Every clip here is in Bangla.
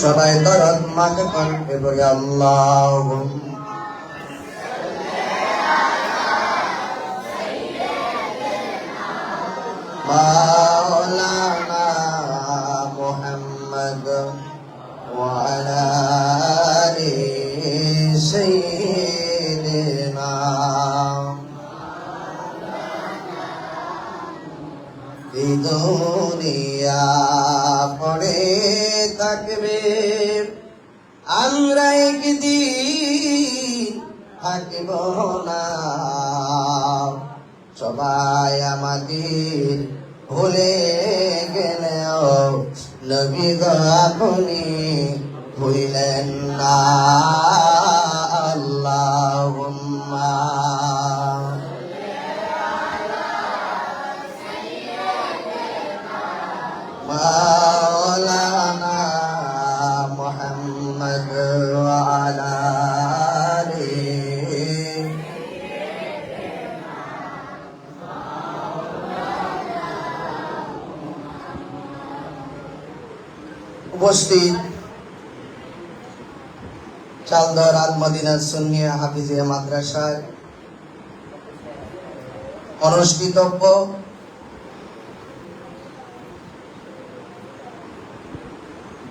সবাই দরদ মাত কণ্ঠে বলে আল্লাহ মাওলানা দুনিয়া পড়ে থাকবে। আমরা একদিন থাকব না। সবাই আমাদের ভুলে গেলেও নবী আপনি ভুলেন না। মাদ্রাসায় অনুষ্ঠিতব্য।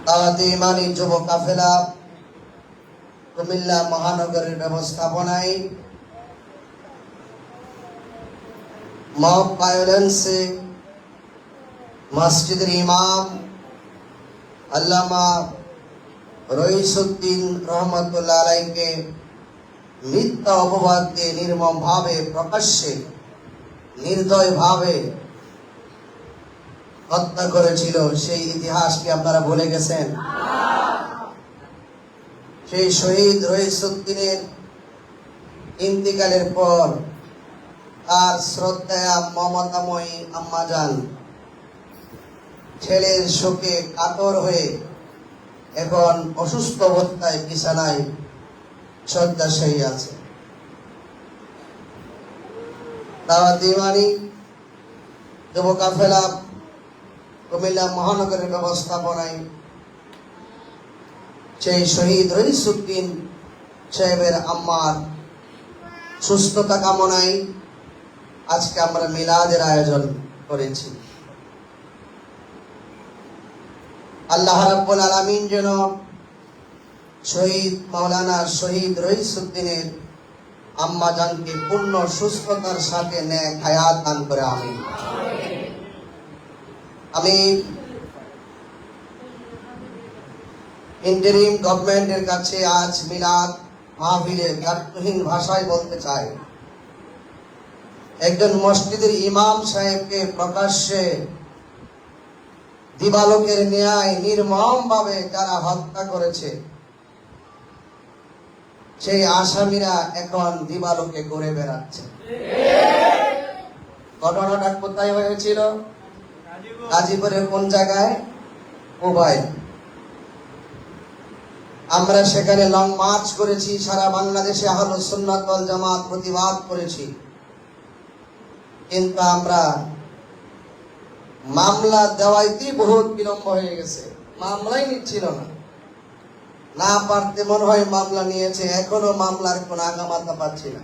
তাওয়াতে ইমানি যুব কাফেলা কুমিল্লা মহানগরের ব্যবস্থাপনায় মব ভায়োলেন্সে মসজিদের ইমাম আল্লামা রইসুদ্দিন রহমতুল্লাহ আলাইকে মিথ্যা অপবাদ দিয়ে নির্মম ভাবে প্রকাশ্যে, নির্দয় ভাবে হত্যা করেছিল, সেই ইতিহাস কি আপনারা ভুলে গেছেন? সেই শহীদ রহিসুদ্দিনের ইন্তিকালের পর তার শ্রদ্ধা মমতাময়ী আম্মাজান ছেলের শোকে কাতর হয়ে এখন অসুস্থ অবস্থায় বিছানায় শয্যাশায়ী আছে। দাওয়াত দিওয়ানি যুব কাফেলা কুমিল্লা মহানগরের ব্যবস্থাপনায় সেই শহীদ রহিসুদ্দিন সাহেবের আম্মার সুস্থতা কামনায় আজকে আমরা মিলাদের আয়োজন করেছি। আল্লাহ রাব্বুল আলামিন যেন শহীদ মাওলানা শহীদ রহিসুদ্দিনের আম্মা জানকে পূর্ণ সুস্থতার সাথে ন্যায় হায়াত দান করে, আমিন। আমি ইন্টারিম গভর্নমেন্টের কাছে আজ মিলাদ মাহফিলের গাত্রহীন ভাষায় বলতে চাই। একজন মসজিদের ইমাম সাহেবকে প্রকাশ্যে দিবালোকের ন্যায় নির্মম ভাবে যারা হত্যা করেছে। সেই আসামিরা এখন দিবালোকে ঘুরে বেড়াচ্ছে। ঘটনাটা কোথায় হয়েছিল? গাজীপুরের কোন জায়গায়? মোবাইল আমরা সেখানে লং মার্চ করেছি, সারা বাংলাদেশে আহল সুন্নাত জামাত প্রতিবাদ করেছি। কিন্তু আমরা মামলা দেওয়াইতেই বহুত বিলম্ব হয়ে গেছে। মামলাই নিচ্ছিল না। না পারতে মনে হয় মামলা নিয়েছে, এখনও মামলার কোন আগামাতা পাচ্ছি না।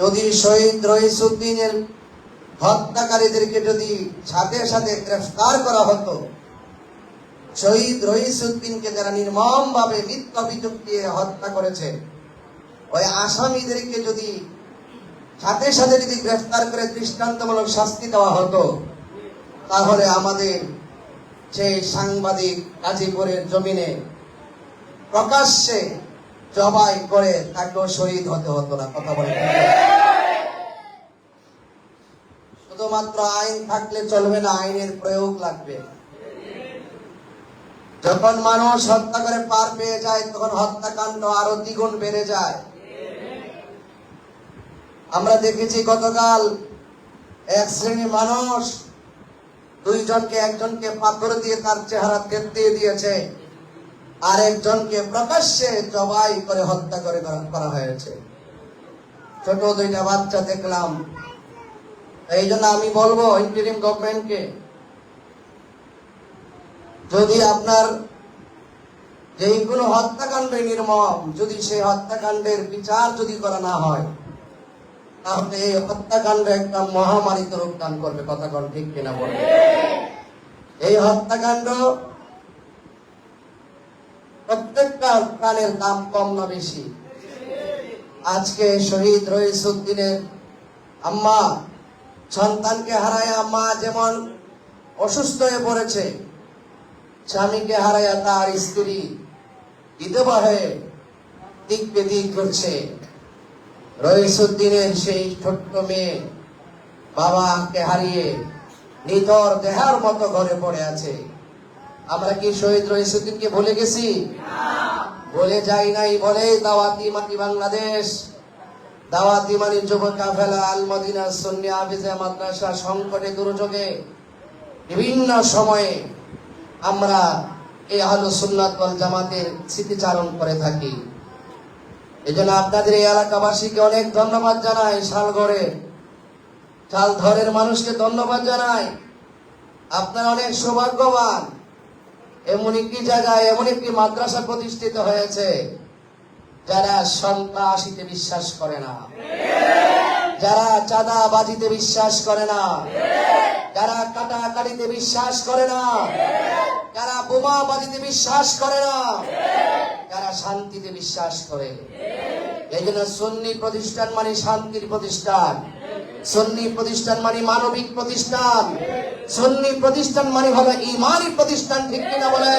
যদি শহীদ রহিসুদ্দিনের হত্যাকারীদেরকে যদি সাথে সাথে গ্রেফতার করা হতো, শহীদ রহিসুদ্দিনকে যারা নির্মম ভাবে মিথ্যা অভিযোগ দিয়ে হত্যা করেছে, ওই আসামিদেরকে যদি সাথে সাথে যদি গ্রেফতার করে দৃষ্টান্তমূলক শাস্তি দেওয়া হতো, তাহলে আমাদের সেই সাংবাদিক গাজীপুরের জমিনে প্রকাশ্যে জবাই করে তাকেও শহীদ হতে হতো না, কথা বলে শুধুমাত্র আইন থাকলে চলবে না, আইনের প্রয়োগ লাগবে। যখন মানুষ হত্যা করে পার পেয়ে যায়, তখন হত্যাকাণ্ড আরও দ্বিগুণ বেড়ে যায়। আমরা দেখেছি গতকাল এক শ্রেণির মানুষ দুইজনকে একজনকে পাথর দিয়ে তার চেহারা তেতিয়ে দিয়েছে। আর একজনকে প্রকাশ্যে জবাই করে হত্যা করে করা- হয়েছে। ছোট দুইটা বাচ্চা দেখলাম। এই জন্য আমি বলব ইন্টারিম গভর্নমেন্টকে যদি আপনার যেই কোনো হত্যাকাণ্ডে নির্মম, যদি সেই হত্যাকাণ্ডের বিচার যদি করা না হয় তাহলে এই হত্যাকাণ্ড একটা মহামারীতে রূপ দান করবে, কথা কোন ঠিক কিনা বলে এই হত্যাকাণ্ড প্রত্যেকটা প্রাণের দাম কম না বেশি। আজকে শহীদ রহিসুদ্দিনের আম্মা, সন্তানকে হারায় আম্মা যেমন অসুস্থ হয়ে পড়েছে, স্বামীকে হারায় তার স্ত্রী হয়ে দিক বেদিক করছে। রহিসুদ্দিনের সেই ছোট্ট মেয়ে বাবাকে হারিয়ে নিতর দেহার মতো ঘরে পড়ে আছে। আমরা কি শহীদ রহিসুদ্দিনকে ভুলে গেছি? বলে যাই নাই বলে দাওয়াতি মাটি বাংলাদেশ দাওয়াতি মানি যুব কাফেলা আল মদিনা সুন্নি আবিজা মাদ্রাসা সংকটে দুর্যোগে বিভিন্ন সময়ে আমরা এই আহলু সুন্নাত জামাতের স্মৃতিচারণ করে থাকি। এই জন্য আপনাদের এই এলাকাবাসীকে অনেক ধন্যবাদ জানাই শালগড়ে। চালধরের মানুষকে ধন্যবাদ জানাই। আপনারা অনেক সৌভাগ্যবান। এমন একটি জায়গায়, এমন একটি মাদ্রাসা প্রতিষ্ঠিত হয়েছে, যারা সন্ত্রাসীতে বিশ্বাস করে না। যারা চাঁদাবাজিতে বিশ্বাস করে না। যারা কাটাকাটিতে বিশ্বাস করে না। যারা বোমা বাজিতে বিশ্বাস করে না। যারা শান্তিতে বিশ্বাস করে। এই জন্য সন্নি প্রতিষ্ঠান মানে শান্তির প্রতিষ্ঠান। সন্নি প্রতিষ্ঠান মানে মানবিক প্রতিষ্ঠান। সন্নি প্রতিষ্ঠান মানে হলো ইমানি প্রতিষ্ঠান, ঠিক কিনা বলে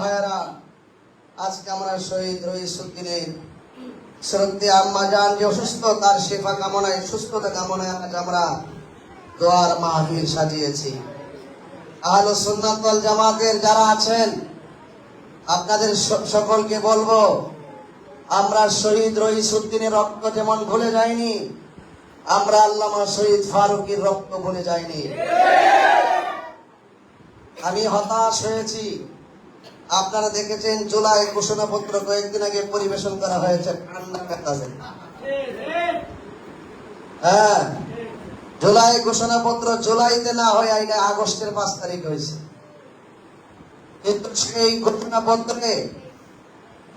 ভাইয়েরা আজকে আমরা শহীদ রহিসুদ্দিনের শ্রদ্ধে আম্মা যান যে অসুস্থ, তার সেবা কামনায়, সুস্থতা কামনায় আজ আমরা দোয়ার মাহফিল সাজিয়েছি। আহলো সুন্নাত ওয়াল জামাতের যারা আছেন, আপনাদের সকলকে বলব, আমরা শহীদ রহিসুদ্দিনের রক্ত যেমন ভুলে যাইনি আমরা আল্লামা শহীদ ফারুকের রক্ত ভুলে যাইনি আমি হতাশ হয়েছি। আপনারা দেখেছেন জুলাই ঘোষণাপত্র কয়েকদিন আগে পরিবেশন করা হয়েছে। হ্যাঁ জুলাই ঘোষণাপত্র জুলাইতে না হয়, আইনে আগস্টের পাঁচ তারিখ হয়েছে কিন্তু সেই ঘোষণাপত্রে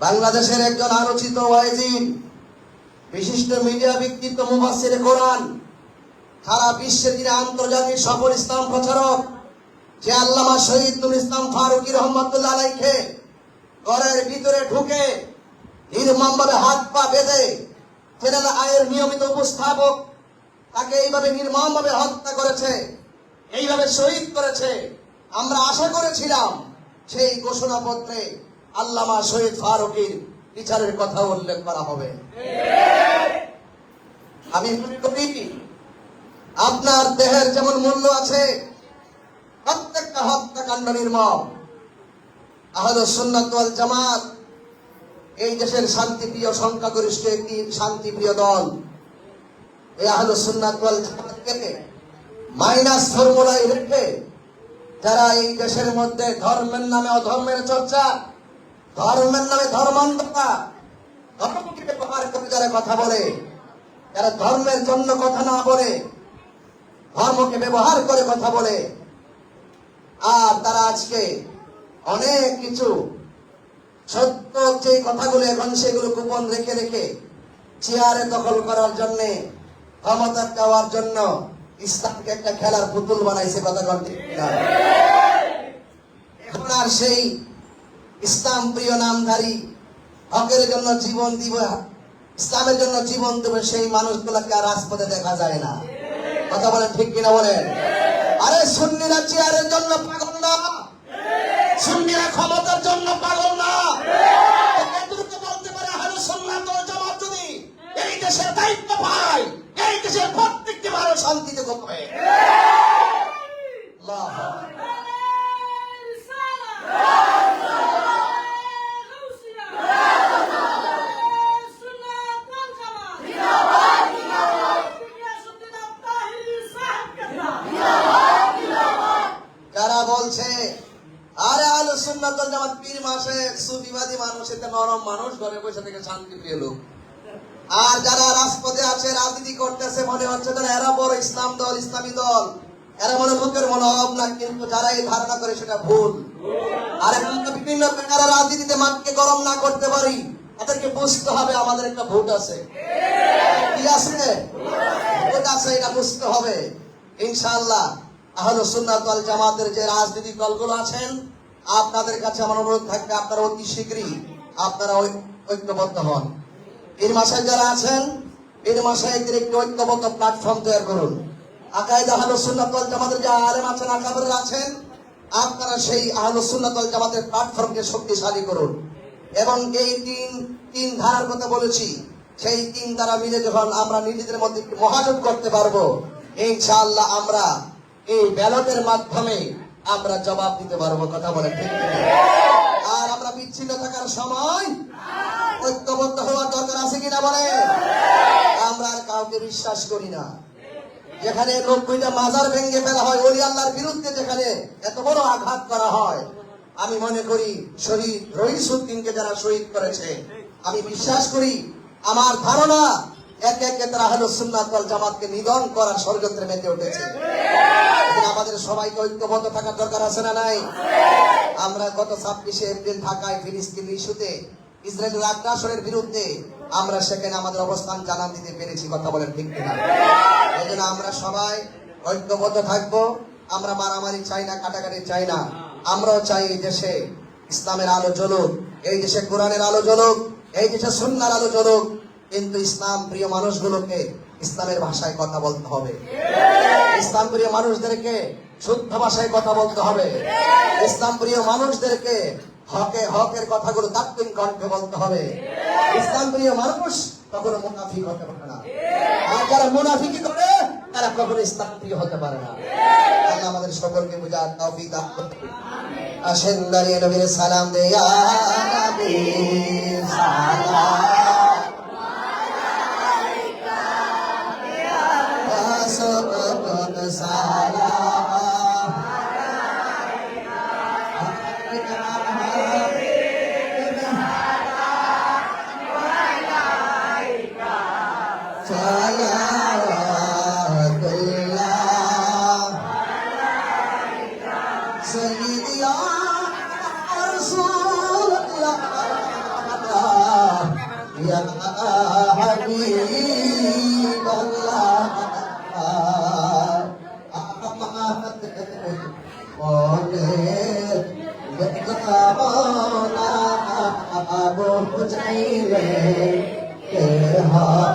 বাংলাদেশের একজন আলোচিত ওয়াইজিন, বিশিষ্ট মিডিয়া ব্যক্তিত্ব মুফাসসির কোরআন, সারা বিশ্বে তিনি আন্তর্জাতিক সফল ইসলাম প্রচারক যে আল্লামা শহীদ নুর ইসলাম ফারুকি রহমতুল্লাহ আলাইকে ঘরের ভিতরে ঢুকে নির্মমভাবে হাত পা বেঁধে চ্যানেল আয়ের নিয়মিত উপস্থাপক তাকে এইভাবে নির্মমভাবে হত্যা করেছে, এইভাবে শহীদ করেছে। আমরা আশা করেছিলাম সেই ঘোষণাপত্রে আল্লামা শহীদ ফারুকির বিচারের কথা উল্লেখ করা হবে। আমি আপনার দেহের যেমন মূল্য আছে প্রত্যেকটা হত্যাকাণ্ড নির্মম। আহলে সুন্নাত ওয়াল জামাত, এই দেশের শান্তিপ্রিয়, সংখ্যাগরিষ্ঠ একটি শান্তিপ্রিয় দল। এই আহলে সুন্নাত ওয়াল জামাতকে মাইনাস ফর্মুলায় রেখে যারা এই দেশের মধ্যে ধর্মের নামে অধর্মের চর্চা, ধর্মের নামে ধর্মান্ধতা, ধর্মকে ব্যবহার করে যারা কথা বলে, যারা ধর্মের জন্য কথা না বলে, ধর্মকে ব্যবহার করে কথা বলে আর তারা আজকে অনেক কিছু সত্য যে কথাগুলো এখন সেগুলো গোপন রেখে রেখে চেয়ারে দখল করার জন্য, ক্ষমতা দেওয়ার জন্য ইসলামকে একটা খেলার পুতুল বানাইছে কথা কিনা? এখন আর সেই ইসলাম প্রিয় নামধারী হকের জন্য জীবন দিব, ইসলামের জন্য জীবন দেবে সেই মানুষগুলোকে আর রাজপথে দেখা যায় না কথা বলেন ঠিক কিনা বলেন আরে সুন্নিরা চেয়ারের জন্য পাগল না। সুন্নিরা ক্ষমতার জন্য পাগল না। এতটুকু বলতে পারে আহলে সুন্নাত জামাত যদি এই দেশের দায়িত্ব পায়, এই দেশের প্রত্যেকটি মানুষ শান্তিতে থাকবে আল্লাহু আকবার। যারা বলছে আরে আলো সুন্নাত ওয়াল জামাত পীর মাসে সুফি মানুষ এতে নরম মানুষ ঘরে বসে থেকে শান্তি প্রিয় লোক আর যারা রাজপথে আছে রাজনীতি করতেছে মনে হচ্ছে যেন এরা বড় ইসলাম দল ইসলামী দল এরা মনে লোকের মনোভাব না কিন্তু যারা এই ধারণা করে সেটা ভুল আর এখন তো বিভিন্ন প্রকার রাজনীতিতে মাঠকে গরম না করতে পারি তাদেরকে বুঝতে হবে আমাদের একটা ভোট আছে। কি আছে? ভোট আছে, এটা বুঝতে হবে। সুন্নাত ওয়াল জামাতের যে দলগুলো আছেন, আপনাদের কাছে আমার অনুরোধ থাকবে, আপনারা অতি শীঘ্রই আপনারা ঐক্যবদ্ধ হন। এর যারা আছেন, এর একটি ঐক্যবদ্ধ প্ল্যাটফর্ম তৈরি করুন। সুন্নাত ওয়াল জামাতের যে আলেম আছেন, আকাবের আছেন, আপনারা সেই আহলে সুন্নাত ওয়াল জামাতের প্ল্যাটফর্মকে শক্তিশালী করুন। এবং এই তিন তিন ধারার কথা বলেছি। সেই তিন ধারা মিলে যখন আমরা নিজেদের মধ্যে মহাজোট করতে পারব, ইনশাআল্লাহ আমরা এই ব্যালটের মাধ্যমে আমরা জবাব দিতে পারব, কথা বলে ঠিক আর আমরা বিচ্ছিন্ন থাকার সময় ঐক্যবদ্ধ হওয়ার দরকার আছে কিনা বলে আমরা আর কাউকে বিশ্বাস করি না। যেখানে নব্বইটা মাজার ভেঙে ফেলা হয়, ওলি আল্লাহর বিরুদ্ধে যেখানে এত বড় আঘাত করা হয়, আমি মনে করি শহীদ রহিসুদ্দিনকে যারা শহীদ করেছে আমি বিশ্বাস করি, আমার ধারণা এক একে তারা হলো সুন্নাত ওয়াল জামাতকে নিধন করার ষড়যন্ত্রে মেতে উঠেছে। আমাদের সবাইকে ঐক্যবদ্ধ থাকার দরকার আছে না নাই? আমরা গত ছাব্বিশে এপ্রিল ঢাকায় ফিলিস্তিন ইস্যুতে ইসরায়েলের আগ্রাসনের বিরুদ্ধে আমরা সেখানে আমাদের অবস্থান জানান দিতে পেরেছি, কথা বলেন ঠিক কিনা? এই জন্য আমরা সবাই ঐক্যবদ্ধ থাকব। আমরা মারামারি চাই না, কাটাকাটি চাই না। আমরাও চাই এই দেশে ইসলামের আলো জ্বলুক, এই দেশে কোরআনের আলো জ্বলুক এই যে সন্ন্যার আলো চলুক কিন্তু ইসলাম প্রিয় মানুষগুলোকে ইসলামের ভাষায় কথা বলতে হবে। ইসলাম প্রিয় মানুষদেরকে শুদ্ধ ভাষায় কথা বলতে হবে। ইসলাম প্রিয় মানুষদেরকে হকে হকের কথাগুলো তাত্ত্বিক কণ্ঠে বলতে হবে। ইসলাম প্রিয় মানুষ কখনো মুনাফিক হতে পারে না। আর যারা মুনাফিকি করে, তারা কখনো ইসলাম হতে পারে না। আল্লাহ আমাদের সকলকে বুঝার তৌফিক দান করুন। আসেন দাঁড়িয়ে নবীর সালাম দেয়া। সালাম। हाँ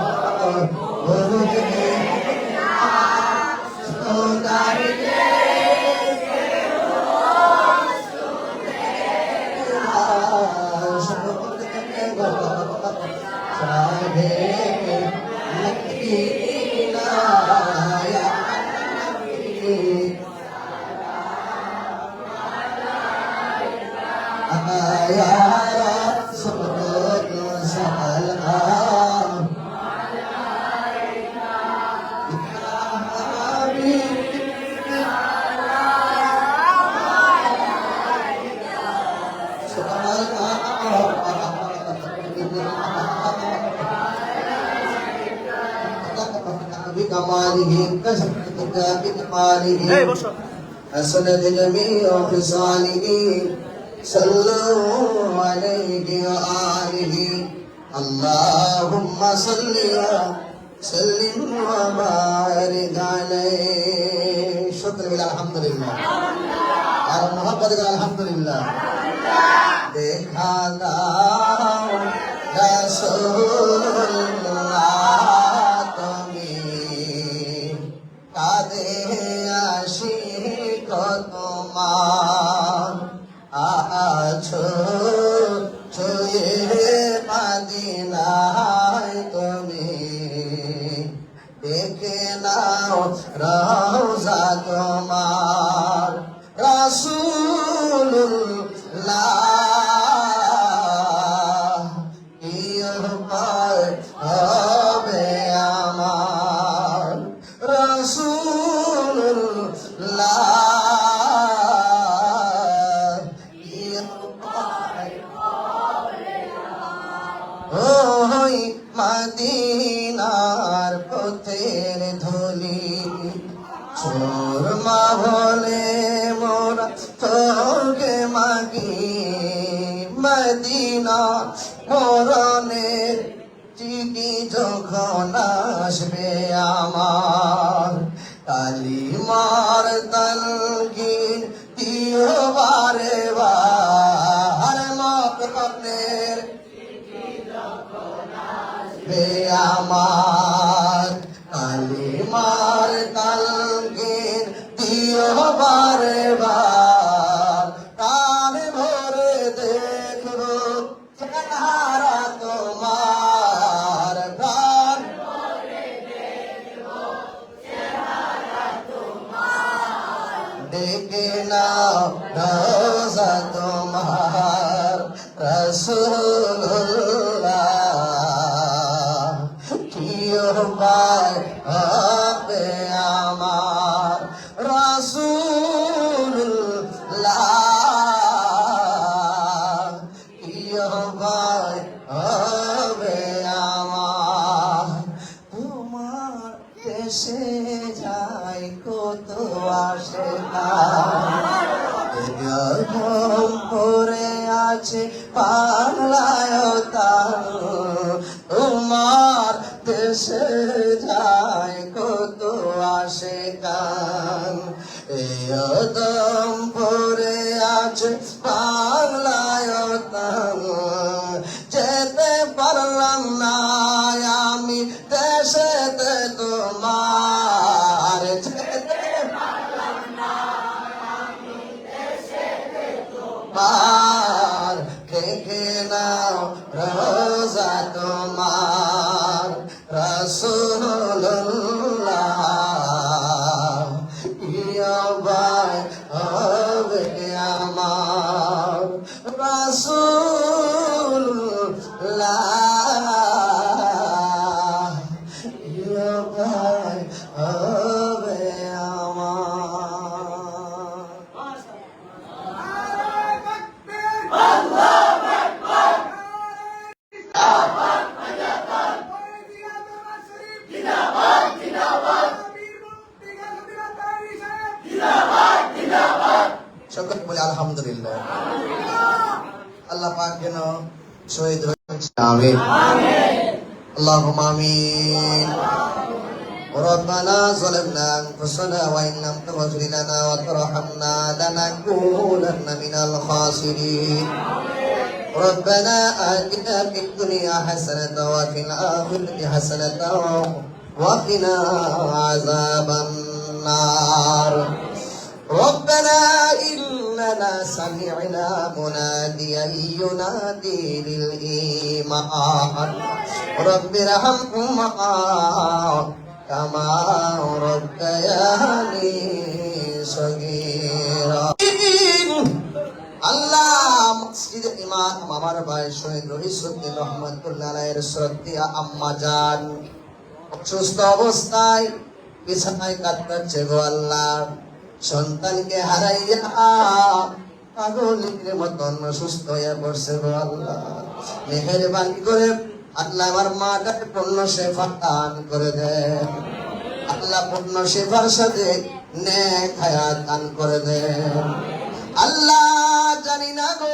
بكماله كشفتك بكماله أسند جميع خصاله صلوا عليه وآله اللهم صل وسلم وبارك عليه شكرا الحمد لله على محبتك الحمد لله দেখা দাও রাসূলুল্লাহ তুমি কাঁদে আসি তোমার আছো ধুলি সুরমা বলে মোরা তোকে মাগি। মদিনা মরণের চিঠি যখন আসবে আমার কালিমার তলগিন দিও বারে বার মরণের বে আমার নাও আছে তোমার দেশে যায় কত আসে গান। পরে আছে পালায় তার যেতে পারলাম না। uh, যেন শহীদ হয়েছে আমিন اللهم آمين ربنا ظلمنا أنفسنا وإن لم تغفر لنا وترحمنا لنكونن من الخاسرين ربنا آتنا في الدنيا حسنة وفي الآخرة حسنة وقنا عذاب النار ربنا إننا سمعنا مناديا ينادي للإيمان رب ارحمهما كما ربياني صغيرا আল্লাহ মসজিদে ইমাম আমার ভাই শহীদ রহিসুদ্দিন রহমতুল্লাহ এর শ্রদ্ধা আম্মা যান অসুস্থ অবস্থায় বিছানায় কাতরাচ্ছে গো আল্লাহ সন্তানকে হারাইয়া পাগলের মতন সুস্থ হয়ে পড়ছে আল্লাহ। মেহেরবানি করে আল্লাহ আমার মাটাকে পূর্ণ সেফা দান করে দেন আল্লাহ পূর্ণ সেবার সাথে নেক হায়াত দান করে দেন আল্লাহ জানি না গো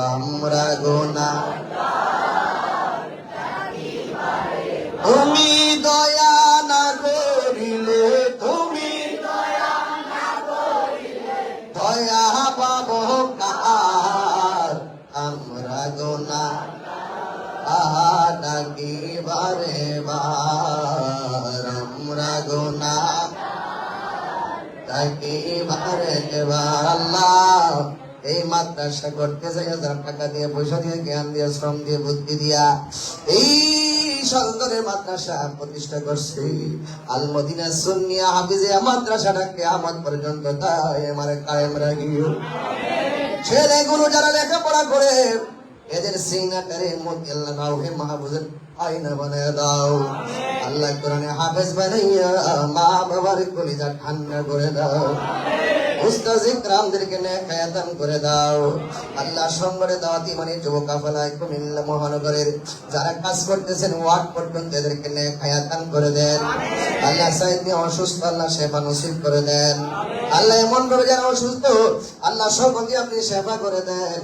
মাদ্রাসা করতে যাই হাজার টাকা দিয়ে পয়সা দিয়ে, জ্ঞান দিয়ে, শ্রম দিয়ে, বুদ্ধি দিয়া এই প্রতিষ্ঠা করছি। আমার পর্যন্ত যারা লেখাপড়া করে, এদের দাও। আল্লাহ কোরআনে হাফেজ বানাইয়া মা বাবার কলিজা ঠান্ডা করে দাও। আল্লাহ মানে এমন অসুস্থ, আল্লাহ আপনি সেবা করে দেন।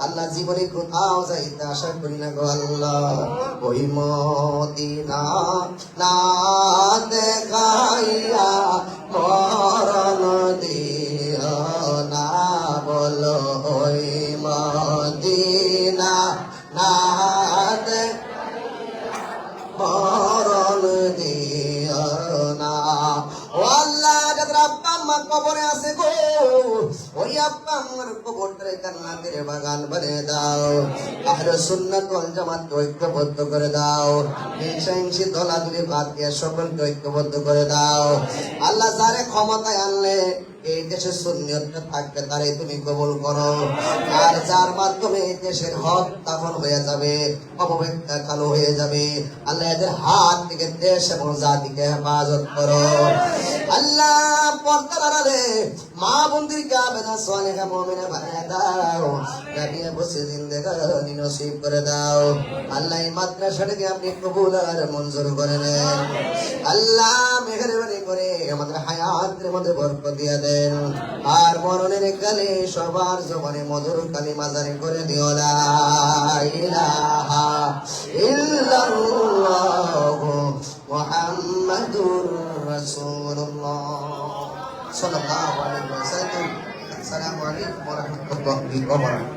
আল্লাহ জীবনে কোথাও যাইতে আশা করি না গো আল্লাহ। ওই মদিনা না দেখাইয়া আহলে ঐক্যবদ্ধ করে দাও। হিংসা দলাদলি বাদ দিয়ে সকলকে ঐক্যবদ্ধ করে দাও। আল্লাহ যারে ক্ষমতায় আনলে এই দেশে সুন্নিয়তটা থাকবে তারে তুমি কবুল করো। আর যার মাধ্যমে এই দেশের হক দাফন হয়ে যাবে, অপব্যক্তা কালো হয়ে যাবে, আল্লাহ এদের হাত থেকে দেশ এবং জাতিকে হেফাজত করো। আল্লাহ পর্দার আড়ালে মা বন্দিরকে আবেদা সোয়ালেহা মুমিনা বানায় দাও নবিয়ে বসে জিন্দেগানি নসিব করে দাও। আল্লাহ এই মাদ্রাসাটাকে আপনি কবুল আর মঞ্জুর করে নেন। আল্লাহ মেহরবানি করে আমাদের হায়াতের মধ্যে বরকত দিয়ে দেন। আর মরণের কালে সবার জবানে মধুর কালিমা জারি করে দিও, লা ইলাহা রাসূলুল্লাহ। সাল্লাল্লাহু আলাইহি আসসালামু আলাইকুম ওয়া রাহমাতুল্লাহি ওয়া বারাকাতুহু।